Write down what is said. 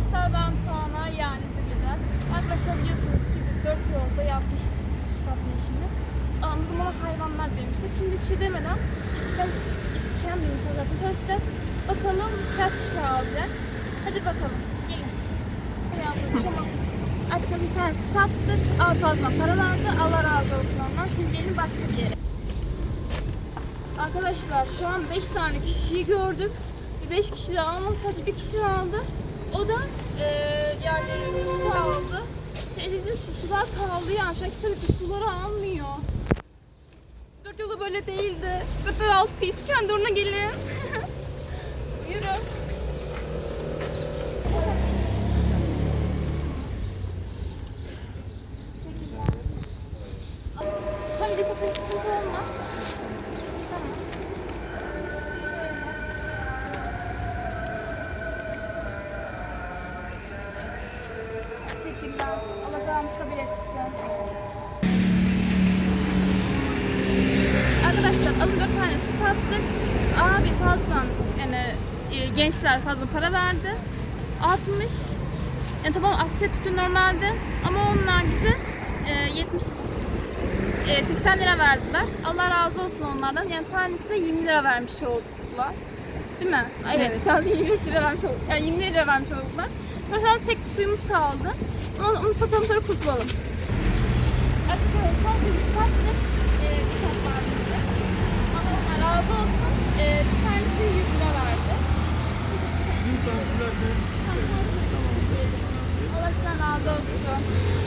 Arkadaşlar ben Tuana yani Dülü'den. Arkadaşlar biliyorsunuz ki biz 4 yolda yapmıştık su satma işini. Ama o zaman hayvanlar demiştik. Şimdi hiç şey demeden iskan, iskan bir insan zaten çalışacağız. Bakalım kaç kişi alacak. Hadi bakalım. Gelin. Yapalım. Tamam. Akşam bir tane su sattık. Al fazla para verdi. Allah razı olsun ondan. Şimdi gelin başka bir yere. Arkadaşlar şu an 5 tane kişiyi gördük. 5 kişi de almadı sadece bir kişi aldı. O da eee yani su aldı. Teyzeciğim şu sular pahalı yani. Şu an ikisi de suları almıyor. Dört yolu böyle değildi. Gırtlar alt kıyı İskenderun'a gelin. Yürü. Hadi çok sıkıntı olma. Tamam. Teşekkürler. Arkadaşlar alın dört tane su sattık. Abi fazla yani e, gençler fazla para verdi. 60 yani tamam 60 tuttu normalde ama onlar bize e, 70 e, 80 lira verdiler. Allah razı olsun onlardan. Yani tanesi de 20 lira vermiş oldular. Değil mi? Evet. Evet. Tanesi 25 lira vermiş olduk. Yani 20 lira vermiş oldular. Mesela tek suyumuz kaldı. Sonra onu satalım sonra kurtulalım. Arkadaşlar son e, bir tat vardı bize. Razı olsun. E, bir tanesi 100 lira verdi. Sizin. Tamam. Allah razı olsun.